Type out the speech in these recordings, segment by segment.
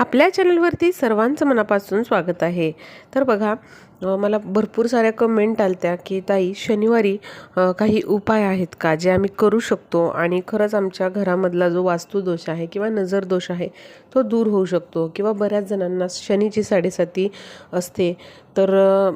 आपल्या चॅनलवरती सर्वांचं मनापासून स्वागत आहे. तर बघा मला भरपूर साऱ्या कमेंट आलत्या की ताई शनिवारी काही उपाय आहेत का जे आम्ही करू शकतो आणि खरंच आमच्या घरामधला जो वास्तुदोष आहे किंवा नजर दोष आहे तो दूर होऊ शकतो? किंवा बऱ्याच जणांना शनीची साडेसाती असते. तर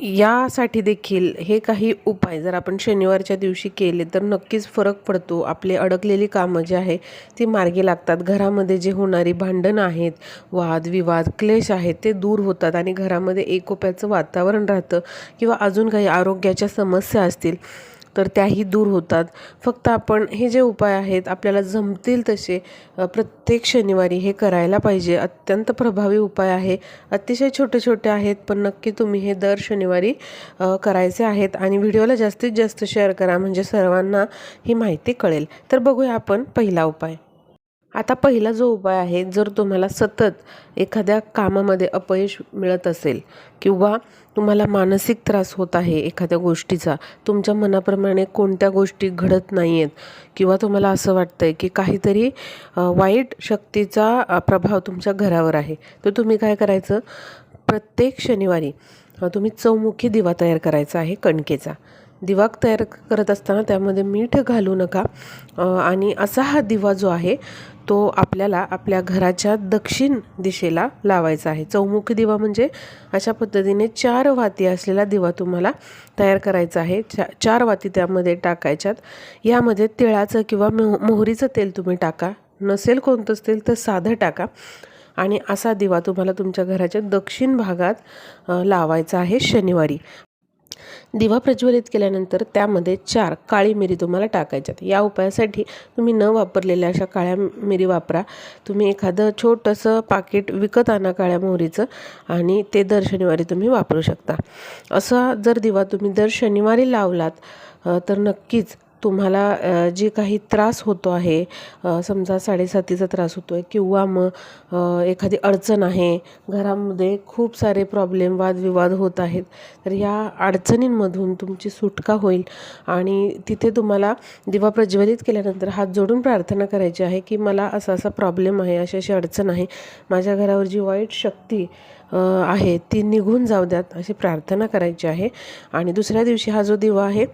यासाठी देखील हे काही उपाय जर आपण शनिवारच्या दिवशी केले तर नक्कीच फरक पडतो. आपले अडकलेली कामं जी आहे ती मार्गी लागतात. घरामध्ये जे होणारी भांडणं आहेत वाद विवाद क्लेश आहेत ते दूर होतात आणि घरामध्ये एकोप्याचं वातावरण राहतं किंवा अजून काही आरोग्याच्या समस्या असतील तर त्याही दूर होतात. फक्त आपण हे जे उपाय आहेत आपल्याला जमतील तसे प्रत्येक शनिवारी हे करायला पाहिजे. अत्यंत प्रभावी उपाय आहे. अतिशय छोटे छोटे आहेत पण नक्की तुम्ही हे दर शनिवारी करायचे आहेत आणि व्हिडिओला जास्तीत जास्त शेअर करा. म्हणजे सर्वांना ही माहिती कळेल. तर बघूया आपण पहिला उपाय. आता पहिला जो उपाय आहे जर तुम्हाला सतत एखाद्या कामामध्ये अपयश मिळत असेल किंवा तुम्हाला मानसिक त्रास होत आहे एखाद्या गोष्टीचा तुमच्या मनाप्रमाणे कोणत्या गोष्टी घडत नाही आहेत किंवा तुम्हाला असं वाटतं आहे की काहीतरी वाईट शक्तीचा प्रभाव तुमच्या घरावर आहे तर तुम्ही काय करायचं? प्रत्येक शनिवारी तुम्ही चौमुखी दिवा तयार करायचा आहे कणकेचा. दिवा तयार करत असताना त्यामध्ये मीठ घालू नका आणि असा हा दिवा जो आहे तो आपल्याला आपल्या घराच्या दक्षिण दिशेला लावायचा आहे. चौमुखी दिवा म्हणजे अशा पद्धतीने चार वाती असलेला दिवा तुम्हाला तयार करायचा आहे. चा चार वाती त्यामध्ये टाकायच्यात. यामध्ये तिळाचं किंवा मोह मोहरीचं तेल तुम्ही टाका. नसेल कोणतंच तेल तर साधं टाका. आणि असा दिवा तुम्हाला तुमच्या घराच्या दक्षिण भागात लावायचा आहे शनिवारी. दिवा प्रज्वलित केल्यानंतर त्यामध्ये चार काळी मिरी तुम्हाला टाकायच्यात. या उपायासाठी तुम्ही न वापरलेल्या अशा काळ्या मिरी वापरा. तुम्ही एखादं छोटंसं पाकिट विकत आणा काळ्या मोहरीचं आणि ते दर शनिवारी तुम्ही वापरू शकता. असा जर दिवा तुम्ही दर शनिवारी लावलात तर नक्कीच तुम्हाला जे काही त्रास होतो आहे समजा साडेसातीचा त्रास होतो आहे किंवा मग एखादी अडचण आहे घरामध्ये खूप सारे प्रॉब्लेम वादविवाद होत आहेत तर या अडचणींमधून तुमची सुटका होईल आणि तिथे तुम्हाला दिवा प्रज्वलित केल्यानंतर हात जोडून प्रार्थना करायची आहे की मला असा असा प्रॉब्लेम आहे अशी अशी अडचण आहे माझ्या घरावर जी वाईट शक्ती आहे ती निघून जाऊ द्यात अशी प्रार्थना करायची आहे. आणि दुसऱ्या दिवशी हा जो दिवा आहे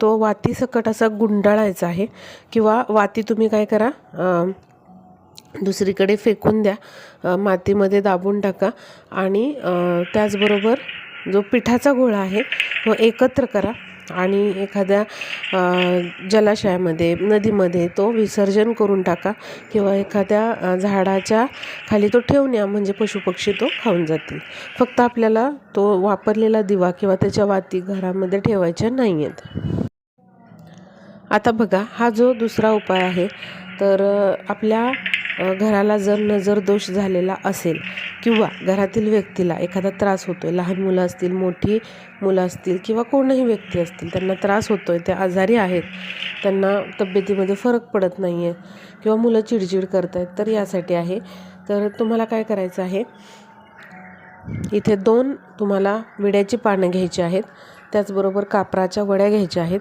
तो वातीसकट असा गुंडाळायचा आहे. किंवा वाती तुम्ही काय करा दुसरीकडे फेकून द्या मातीमध्ये दाबून टाका. आणि त्याचबरोबर जो पिठाचा गोळा आहे तो एकत्र करा. आणि एखाद्या जलाशयामध्ये नदीमध्ये तो विसर्जन करून टाका किंवा एखाद्या झाडाच्या खाली तो ठेवून या म्हणजे पशुपक्षी तो खाऊन जातील. फक्त आपल्याला तो वापरलेला दिवा किंवा त्याच्या वाती घरामध्ये ठेवायच्या नाही आहेत आता बघा हा जो दुसरा उपाय आहे तर आपल्या घराला जर नजर दोष झालेला असेल किंवा घरातील व्यक्तीला एखादा त्रास होतो आहे लहान मुलं असतील मोठी मुलं असतील किंवा कोणही व्यक्ती असतील त्यांना त्रास होतो आहे ते आजारी आहेत त्यांना तब्येतीमध्ये फरक पडत नाही आहे किंवा मुलं चिडचिड करत आहेत तर यासाठी आहे. तर तुम्हाला काय करायचं आहे? इथे दोन तुम्हाला विड्याची पानं घ्यायची आहेत त्याचबरोबर कापराच्या वड्या घ्यायच्या आहेत.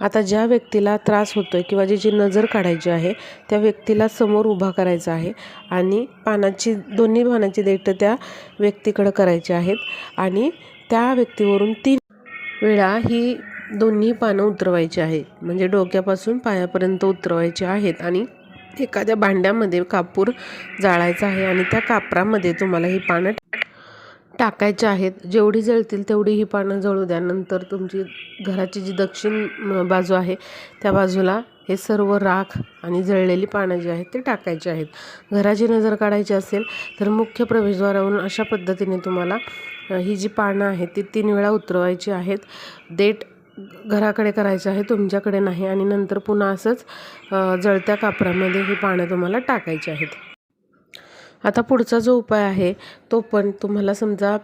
आता ज्या व्यक्तीला त्रास होतो आहे किंवा ज्याची नजर काढायची आहे त्या व्यक्तीला समोर उभा करायचा आहे आणि पानाची दोन्ही पानाची देठं त्या व्यक्तीकडं करायची आहेत आणि त्या व्यक्तीवरून तीन वेळा ही दोन्ही पानं उतरवायची आहेत. म्हणजे डोक्यापासून पायापर्यंत उतरवायची आहेत आणि एखाद्या भांड्यामध्ये कापूर जाळायचा आहे आणि त्या कापरामध्ये तुम्हाला ही पानं टाकायचे आहेत. जेवढी जळतील तेवढी ही पानं जळू द्या. नंतर तुमची घराची जी दक्षिण बाजू आहे त्या बाजूला हे सर्व राख आणि जळलेली पानं जी आहेत ते टाकायची आहेत. घराची नजर काढायची असेल तर मुख्य प्रवेशद्वारावरून अशा पद्धतीने तुम्हाला ही जी पानं आहेत ती तीन वेळा उतरवायची आहेत. देठ घराकडे करायचं आहे तुमच्याकडे नाही आणि नंतर पुन्हा असंच जळत्या कापरामध्ये ही पानं तुम्हाला टाकायची आहेत. आता पुढचा जो उपाय आहे तो पण तुम्हाला समजा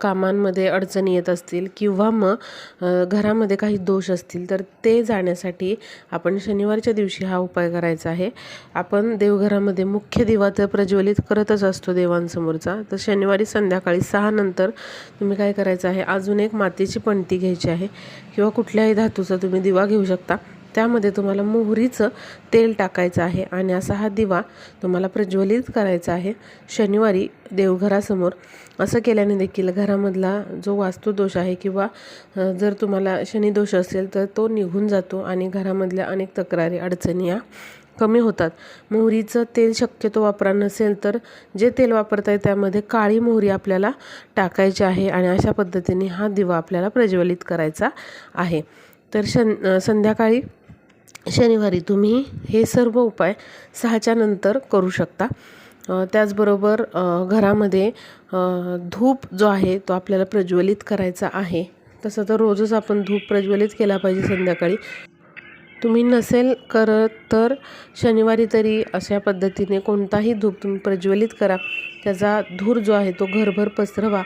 कामांमध्ये अडचणी येत असतील किंवा मग घरामध्ये काही दोष असतील तर ते जाण्यासाठी आपण शनिवारच्या दिवशी हा उपाय करायचा आहे. आपण देवघरामध्ये मुख्य दिवा तर प्रज्वलित करतच असतो देवांसमोरचा. तर शनिवारी संध्याकाळी सहा नंतर तुम्ही काय करायचं आहे अजून एक मातीची पणती घ्यायची आहे किंवा कुठल्याही धातूचा तुम्ही दिवा घेऊ शकता. त्यामध्ये तुम्हाला मोहरीचं तेल टाकायचं आहे आणि असा हा दिवा तुम्हाला प्रज्वलित करायचा आहे. शनिवारी देवघरासमोर असं केल्याने देखील घरामधला जो वास्तुदोष आहे किंवा जर तुम्हाला शनिदोष असेल तर तो निघून जातो आणि घरामधल्या अनेक तक्रारी अडचणी या कमी होतात. मोहरीचं तेल शक्यतो वापरा नसेल तर जे तेल वापरताय त्यामध्ये काळी मोहरी आपल्याला टाकायची आहे आणि अशा पद्धतीने हा दिवा आपल्याला प्रज्वलित करायचा आहे. तर शन संध्याकाळी शनिवारी तुम्ही हे सर्व उपाय सहाच्या नंतर करू शकता. त्याचबरोबर घरामध्ये धूप जो आहे तो आपल्याला प्रज्वलित करायचा आहे. तसं तर रोजच आपण धूप प्रज्वलित केला पाहिजे संध्याकाळी. तुम्ही नसेल करत तर शनिवारी तरी अशा पद्धतीने कोणताही धूप तुम्ही प्रज्वलित करा. त्याचा धूर जो आहे तो घरभर पसरवा.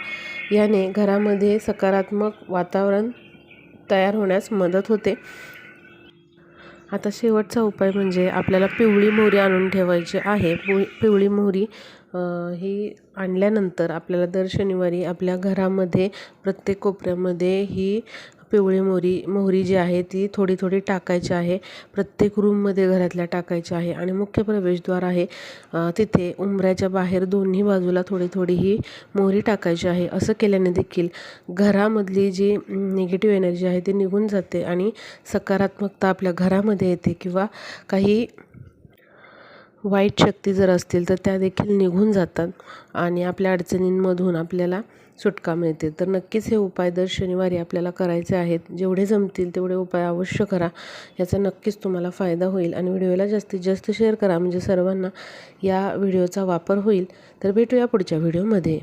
याने घरामध्ये सकारात्मक वातावरण तयार होण्यास मदत होते. आता शेवटचा उपाय म्हणजे आपल्याला पिवळी मोहरी आणून ठेवायची आहे. पु पिवळी मोहरी ही आणल्यानंतर आपल्याला दर शनिवारी आपल्या घरामध्ये प्रत्येक कोपऱ्यामध्ये ही पिवळी मोहरी मोहरी जी आहे ती थोडी थोडी टाकायची आहे. प्रत्येक रूममध्ये घरातल्या टाकायची आहे आणि मुख्य प्रवेशद्वार आहे. तिथे उंबऱ्याच्या बाहेर दोन्ही बाजूला थोडी थोडी ही मोहरी टाकायची आहे. असं केल्याने देखील घरामधली जी निगेटिव्ह एनर्जी आहे ती निघून जाते आणि सकारात्मकता आपल्या घरामध्ये येते किंवा काही वाईट शक्ती जर असतील तर त्या देखील निघून जातात आणि आपल्या अडचणींमधून आपल्याला सुटका मिळते. तर नक्कीच हे उपाय दर शनिवारी आपल्याला करायचे आहेत. जेवढे जमतील तेवढे उपाय अवश्य करा. याचा नक्कीच तुम्हाला फायदा होईल. आणि व्हिडिओला जास्तीत जास्त शेअर करा. म्हणजे सर्वांना या व्हिडिओचा वापर होईल. तर भेटूया पुढच्या व्हिडिओमध्ये.